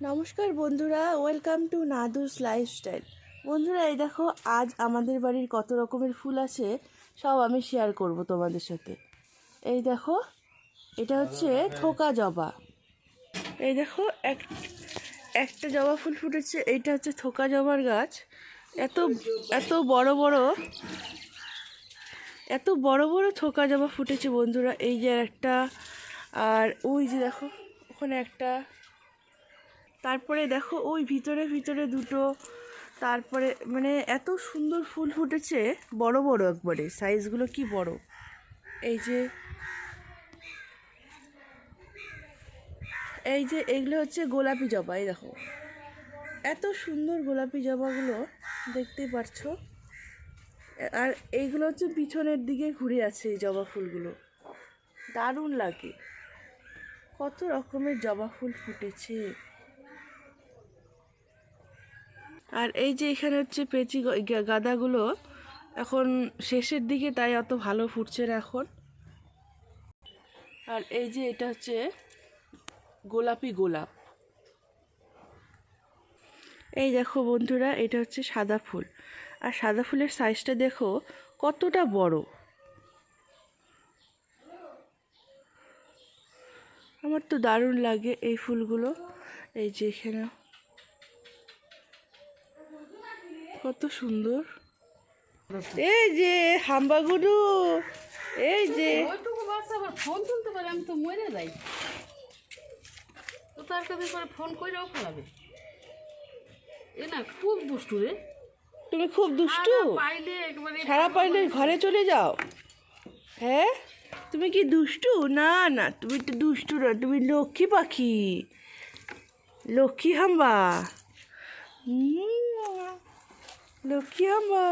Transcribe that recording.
নমস্কার বন্ধুরা welcome to নাদুস lifestyle বন্ধুরা এই দেখো আজ আমাদের বাড়ির কত রকমের ফুল আছে সব আমি শেয়ার করব তোমাদের সাথে। এই দেখো এটা হচ্ছে থোকা জবা। এই দেখো এক একটা জবা ফুল ফুটেছে এইটা হচ্ছে থোকা জবার গাছ। এত এত বড় বড় এত বড় বড় থোকা জবা ফুটেছে বন্ধুরা এই যে একটা আর ওই যে দেখো ওখানে একটা তারপরে দেখো ওই ভিতরে ভিতরে দুটো, তারপরে মানে এত সুন্দর ফুল ফুটেছে, বড় বড় একবারে। সাইজগুলো কি বড়? এই যে এই যে এগুলো হচ্ছে গোলাপি জবা, এই দেখো। এত সুন্দর গোলাপি জবাগুলো দেখতেই পারছ? আর এইগুলো হচ্ছে পিছনের দিকে ঘুরে আছে এই জবা ফুলগুলো। দারুণ লাগে। কত রকমের জবা ফুল ফুটেছে। আর এই যে এখানে হচ্ছে পেঁচি গাদাগুলো এখন শেষের দিকে, তাই অত ভালো ফুটছে না এখন। আর এই যে এটা হচ্ছে গোলাপি গোলাপ। এই দেখো বন্ধুরা, এটা হচ্ছে সাদা ফুল। আর সাদা ফুলের সাইজটা দেখো কতটা বড়। আমার তো দারুণ লাগে এই ফুলগুলো। এই যে এখানে কত সুন্দর। এই যে হাম্বাগুরু এই যে। ফোন তুলতে পারে আমি তো মরে যাই। তো তার কাছে করে ফোন করেও ফেলাবে। এ না খুব দুষ্টু রে। তুমি খুব দুষ্টু। সারা পাইলে একবারে ঘরে চলে যাও। হ্যাঁ? তুমি কি দুষ্টু? না না তুমি তো দুষ্টু না তুমি লক্ষ্মী পাখি। লক্ষ্মী হাম্বা। উম, লক্ষ্মী হাম্বা